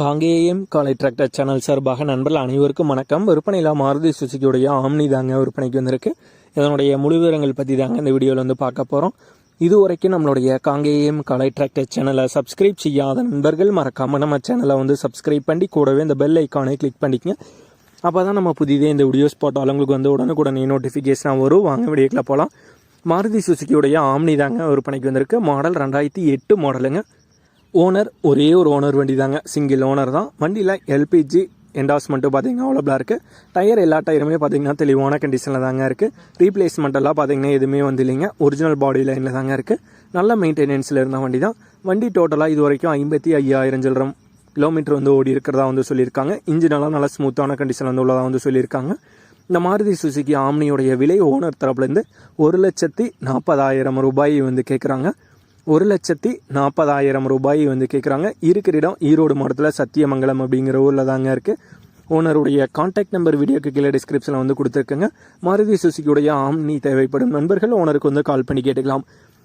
காங்கேயம் காலை tractor channel சார்பாக நண்பர்கள் அனைவருக்கும் வணக்கம். விற்பனையில் மாருதி சுசுக்கியுடைய ஆம்னி தாங்க விற்பனைக்கு வந்திருக்கு. இதனுடைய முழு விவரங்கள் பற்றி தாங்க இந்த வீடியோவில் வந்து பார்க்க போகிறோம் இது வரைக்கும் நம்மளுடைய காங்கேயம் காலை டிராக்டர் சேனலை சப்ஸ்கிரைப் செய்யாத நண்பர்கள் மறக்காமல் நம்ம சேனலை வந்து சப்ஸ்கிரைப் பண்ணி கூடவே இந்த பெல் ஐக்கானை கிளிக் பண்ணிக்கங்க. அப்போ தான் நம்ம புதிதே இந்த வீடியோஸ் போட்டாலும் உங்களுக்கு வந்து உடனுக்குடனே நோட்டிஃபிகேஷனாக வரும். வாங்க வீடியோக்கில் போகலாம் மாருதி சுசுக்கியுடைய ஆம்னி தாங்க விற்பனைக்கு வந்திருக்கு. மாடல் ரெண்டாயிரத்தி எட்டு மாடலுங்க ஓனர் ஒரே ஒரு ஓனர் வண்டி தாங்க சிங்கிள் ஓனர் தான். வண்டியில் எல்பிஜி என்டாஸ்மெண்ட்டும் பார்த்தீங்கன்னா அவ்வளோபிளாக இருக்குது டயர் எல்லா டயருமே பார்த்தீங்கன்னா தெளிவான கண்டிஷனில் தாங்க இருக்குது ரீப்ளேஸ்மெண்ட்டெல்லாம் பார்த்தீங்கன்னா எதுவுமே வந்து இல்லைங்க. ஒரிஜினல் பாடி லைனில் தாங்க இருக்குது நல்ல மெயின்டெனன்ஸில் இருந்த வண்டி தான் வண்டி டோட்டலாக இது வரைக்கும் ஐம்பத்தி ஐயாயிரம் சில்லறம் கிலோமீட்டர் வந்து ஓடி இருக்கிறதா வந்து சொல்லியிருக்காங்க. இன்ஜினெல்லாம் நல்லா ஸ்மூத்தான கண்டிஷன் வந்து உள்ளதாக வந்து சொல்லியிருக்காங்க. இந்த மாருதி சுசுக்கி ஆம்னியோடைய விலை ஓனர் தரப்புலேருந்து ஒரு லட்சத்தி நாற்பதாயிரம் ரூபாய் வந்து கேட்குறாங்க ஒரு லட்சத்தி நாற்பதாயிரம் ரூபாய் வந்து கேட்குறாங்க இருக்கிற இடம் ஈரோடு மாவட்டத்தில் சத்தியமங்கலம் அப்படிங்கிற ஊரில் தாங்க இருக்குது ஓனருடைய காண்டாக்ட் நம்பர் வீடியோக்கு கீழே டிஸ்கிரிப்ஷனில் வந்து கொடுத்துருக்குங்க. மாருதி சுசுக்கியுடைய ஆம்னி தேவைப்படும் நண்பர்கள் ஓனருக்கு வந்து கால் பண்ணி கேட்டுக்கலாம்.